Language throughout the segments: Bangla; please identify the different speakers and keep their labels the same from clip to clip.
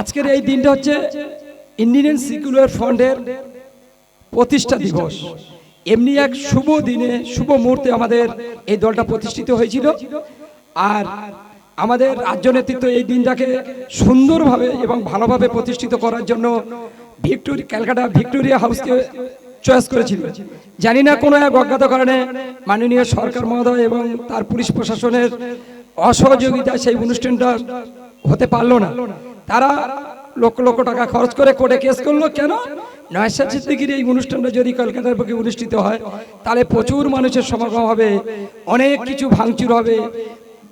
Speaker 1: আজকের এই দিনটা হচ্ছে ইন্ডিয়ান সিকুলার ফ্রন্টের প্রতিষ্ঠা দিবস। এমনি এক শুভ দিনে, শুভ মুহূর্তে আমাদের এই দলটা প্রতিষ্ঠিত হয়েছিল। আর আমাদের রাজ্য নেতৃত্ব এই দিনটাকে সুন্দরভাবে এবং ভালোভাবে প্রতিষ্ঠিত করার জন্য ভিক্টোরি, ক্যালকাটা ভিক্টোরিয়া হাউসকে চয়েস করেছিল। জানি না কোনো এক অজ্ঞাত কারণে মাননীয় সরকার মহোদয় এবং তার পুলিশ প্রশাসনের অসহযোগিতায় সেই অনুষ্ঠানটা হতে পারল না। তারা লক্ষ লক্ষ টাকা খরচ করে কোর্টে কেস করল। কেন? নয়সা সিদ্দিকির এই অনুষ্ঠানটা যদি কলকাতার পক্ষে অনুষ্ঠিত হয়, তাহলে প্রচুর মানুষের সমাগম হবে, অনেক কিছু ভাঙচুর হবে,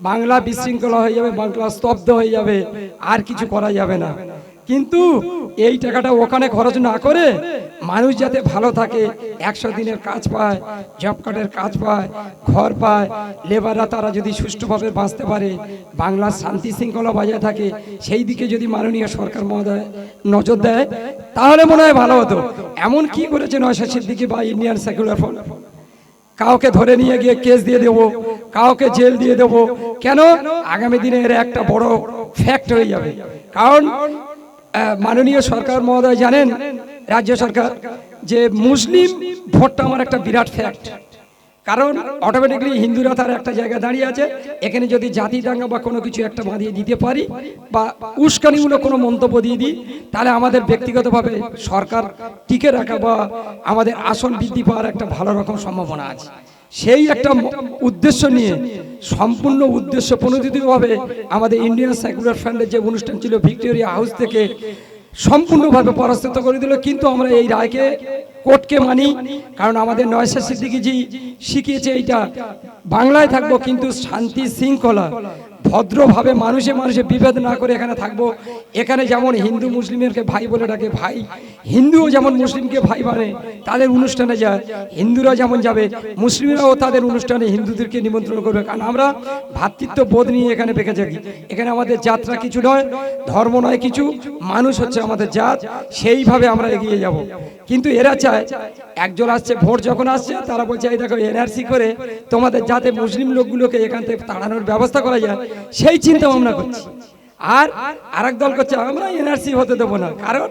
Speaker 1: বাংলা বিশৃঙ্খলা হয়ে যাবে, বাংলা স্তব্ধ হয়ে যাবে, আর কিছু করা যাবে না। কিন্তু এই টাকাটা ওখানে খরচ না করে মানুষ যাতে ভালো থাকে, একশো দিনের কাজ পায়, জব কার্ডের কাজ পায়, ঘর পায়, লেবাররা তারা যদি সুষ্ঠুভাবে বাঁচতে পারে, বাংলার শান্তি শৃঙ্খলা বজায় থাকে, সেই দিকে যদি মাননীয় সরকার মহোদয় নজর দেয়, তাহলে মনে হয় ভালো হতো। এমন কি করেছে নয়শা সিদ্দিকি বা ইন্ডিয়ান সেকুলার ফ্রন্ট? কাউকে ধরে নিয়ে গিয়ে কেস দিয়ে দেব, কাউকে জেল দিয়ে দেব, কেন? আগামী দিনে এর একটা বড় ফ্যাক্ট হয়ে যাবে। কারণ মাননীয় সরকার মহোদয় জানেন, রাজ্য সরকার, যে মুসলিম ভোটটা আমার একটা বিরাট ফ্যাক্ট কারণ অটোমেটিকলি হিন্দুরা তার একটা জায়গায় দাঁড়িয়ে আছে, এখানে যদি জাতি দাঙ্গা বা কোনো কিছু একটা বাঁধিয়ে দিতে পারি বা উস্কানিমূলক কোনো মন্তব্য দিয়ে দিই, তাহলে আমাদের ব্যক্তিগতভাবে সরকার টিকে রাখা বা আমাদের আসন বৃদ্ধি পাওয়ার একটা ভালো রকম সম্ভাবনা আছে। সেই একটা উদ্দেশ্য নিয়ে, সম্পূর্ণ উদ্দেশ্য প্রণোদিতভাবে আমাদের ইন্ডিয়ান সেকুলার ফ্রান্ডের যে অনুষ্ঠান ছিল ভিক্টোরিয়া হাউস থেকে সম্পূর্ণভাবে পরাস্ত করে দিল। কিন্তু আমরা এই রায়কে কোর্টকে মানি, কারণ আমাদের নয়সা সিদ্দিকিজি শিখিয়েছে এইটা। বাংলায় থাকব কিন্তু শান্তি শৃঙ্খলা। ভদ্রভাবে মানুষে মানুষে বিভেদ না করে এখানে থাকব। এখানে যেমন হিন্দু মুসলিমেরকে ভাই বলে ডাকে ভাই, হিন্দুও যেমন মুসলিমকে ভাই মানে তাদের অনুষ্ঠানে যায়। হিন্দুরা যেমন যাবে, মুসলিমরাও তাদের অনুষ্ঠানে হিন্দুদেরকে নিমন্ত্রণ করবে। কারণ আমরা ভ্রাতৃত্ব বোধ নিয়ে এখানে বেঁকে থাকি। এখানে আমাদের যাত্রা কিছু নয়, ধর্ম নয় কিছু, মানুষ হচ্ছে আমাদের জাত, সেইভাবে আমরা এগিয়ে যাব। কিন্তু এরা চায়, একজন আসছে ভোট যখন আসছে, তারা বলছে, এই দেখো, এনআরসি করে তোমাদের যাতে মুসলিম লোকগুলোকে এখান থেকে তাড়ানোর ব্যবস্থা করা যায়। সেই চিন্তা ভাবনা করছি। আর আরেক দল করছে আমরা এনআরসি হতে দেবো না। কারণ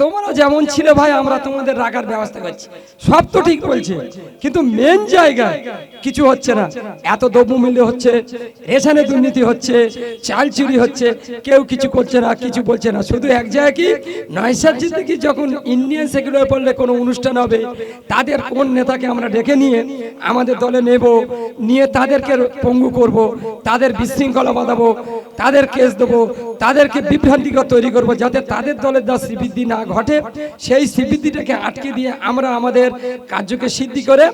Speaker 1: তোমরা যেমন ছিলে ভাই, আমরা তোমাদের রাখার ব্যবস্থা করছি। সব তো ঠিক বলছে, কিন্তু মেন জায়গায় কিছু হচ্ছে না। এত দ্রব্যমূল্য হচ্ছে, রেশনে দুর্নীতি হচ্ছে, চাল চুরি হচ্ছে, কেউ কিছু করছে না, কিছু বলছে না। শুধু এক জায়গায় কি? নয়সাদ কি যখন ইন্ডিয়ান সেকুলার পড়লে কোনো অনুষ্ঠান হবে, তাদের কোন নেতাকে আমরা ডেকে নিয়ে আমাদের দলে নেব, নিয়ে তাদেরকে পঙ্গু করব, তাদের বিশৃঙ্খলা বাঁধাবো, তাদের কেস দেবো, তাদেরকে বিভ্রান্তিকর তৈরি করব, যাতে তাদের দলের দা শ্রীবৃদ্ধি না ঘটে, সেই স্মৃতিটাকে আটকে দিয়ে আমরা আমাদের কার্যকে সিদ্ধি করে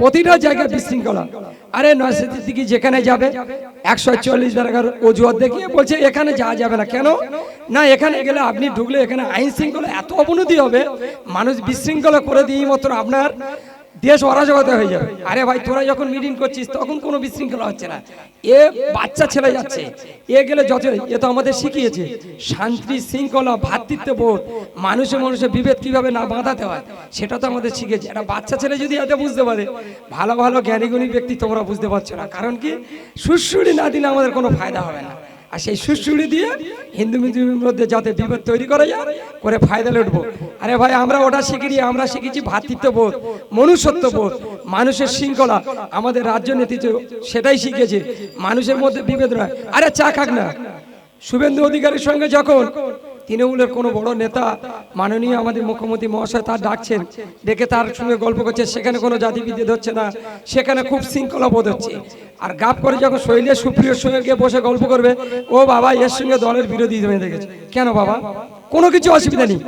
Speaker 1: প্রতিটা জায়গায় বিশৃঙ্খলা। আরে নয় সিদ্দিকি যেখানে যাবে? একশো চল্লিশ টাকার অজুহাত দেখিয়ে বলছে, এখানে যাওয়া যাবে না। কেন? না, এখানে গেলে আপনি ঢুকলে এখানে আইন শৃঙ্খলা এত অবনতি হবে, মানুষ বিশৃঙ্খলা করে দিয়ে মাত্র আপনার দেশ অরাজকতা হয়ে যাবে। আরে ভাই, তোরা যখন মিটিং করছিস, তখন কোনো বিশৃঙ্খলা হচ্ছে না। এ বাচ্চা ছেলে যাচ্ছে। এ গেলে যত এ তো আমাদের শিখিয়েছে। শান্তি, শৃঙ্খলা ভ্রাতৃত্ব বোধ। মানুষে মানুষের বিভেদ কীভাবে না বাঁধাতে হয়, সেটা তো আমাদের শিখেছে। একটা বাচ্চা ছেলে যদি এতে বুঝতে পারে, ভালো ভালো জ্ঞানীগুণী ব্যক্তি তোমরা বুঝতে পারছ না। কারণ কি? সুশ্রুড়ি না দিলে আমাদের কোনো ফায়দা হবে না। আর সেই সুড়সুড়ি দিয়ে হিন্দু মুসলিমের মধ্যে যাতে বিপদ তৈরি করা যায়, করে ফায়দা লুটবো। আরে ভাই, আমরা ওটা শিখিনি, আমরা শিখেছি ভ্রাতৃত্ববোধ মনুষ্যত্ববোধ, মানুষের শৃঙ্খলা। আমাদের রাজ্য নেতৃত্ব সেটাই শিখেছে, মানুষের মধ্যে বিভেদ নয়। আরে চা খাক না। শুভেন্দু অধিকারীর সঙ্গে যখন তৃণমূলের কোনো বড় নেতা মাননীয় আমাদের মুখ্যমন্ত্রী মহাশয় তার ডাকছেন, ডেকে তার সঙ্গে গল্প করছে, সেখানে কোনো জাতি বিদ্যুৎ হচ্ছে না, সেখানে খুব শৃঙ্খলা বোধ হচ্ছে। আর গাপ করে যখন শৈলের সুপ্রিয়র সঙ্গে গিয়ে বসে গল্প করবে, ও বাবা এর সঙ্গে দলের বিরোধী হয়ে দেখেছে। কেন বাবা? কোনো কিছু অসুবিধা নেই।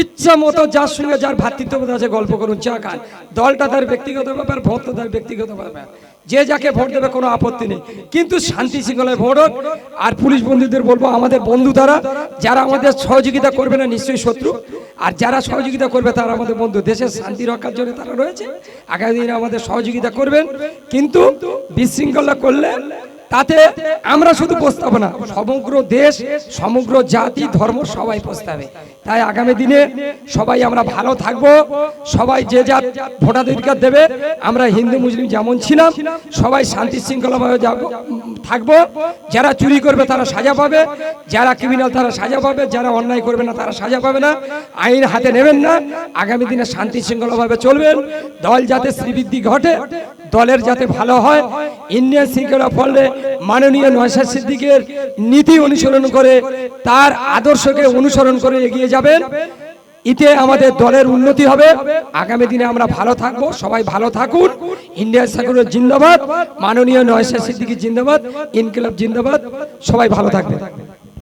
Speaker 1: ইচ্ছা মতো যার সঙ্গে যার ভাতৃত্ববোধ আছে, গল্প করুন, চা খান। দলটা তার ব্যক্তিগত ব্যাপার ভোট তার ব্যক্তিগত ব্যাপার। যে যাকে ভোট দেবে কোনো আপত্তি নেই। কিন্তু শান্তি শৃঙ্খলায় ভোট হোক, আর পুলিশ বন্ধুদের বলব, আমাদের বন্ধু তারা, যারা আমাদের সহযোগিতা করবে না, নিশ্চয়ই শত্রু। আর যারা সহযোগিতা করবে, তারা আমাদের বন্ধু। দেশের শান্তি রক্ষার জন্য তারা রয়েছে। আগামী দিনে আমাদের সহযোগিতা করবেন। কিন্তু বিশৃঙ্খলা করলে তাতে আমরা শুধু প্রস্তাব না, সমগ্র দেশ, সমগ্র জাতি, ধর্ম সবাই প্রস্তাবে তাই আগামী দিনে সবাই আমরা ভালো থাকব। সবাই যে যা ভোটাধিকার দেবে, আমরা হিন্দু, মুসলিম যেমন ছিলাম, সবাই শান্তি শৃঙ্খলাভাবে যাব, থাকব। যারা চুরি করবে তারা সাজা পাবে, যারা ক্রিমিনাল তারা সাজা পাবে, যারা অন্যায় করবে না তারা সাজা পাবে না। আইন হাতে নেবেন না, আগামী দিনে শান্তি শৃঙ্খলাভাবে চলবেন। দল যাতে শ্রীবৃদ্ধি ঘটে, দলের যাতে ভালো হয়, ইন্ডিয়ান শৃঙ্খলা ফলে মাননীয় নয়সা সিদ্দিকের নীতি অনুসরণ করে তার আদর্শকে অনুসরণ করে এগিয়ে যাবেন। এতে আমাদের দলের উন্নতি হবে। আগামী দিনে আমরা ভালো থাকব। সবাই ভালো থাকুন। ইন্ডিয়ান সাকুরের জিন্দাবাদ। মাননীয় নয়সা সিদ্দিকি জিন্দাবাদ। ইনকিলাব জিন্দাবাদ। সবাই ভালো থাকবে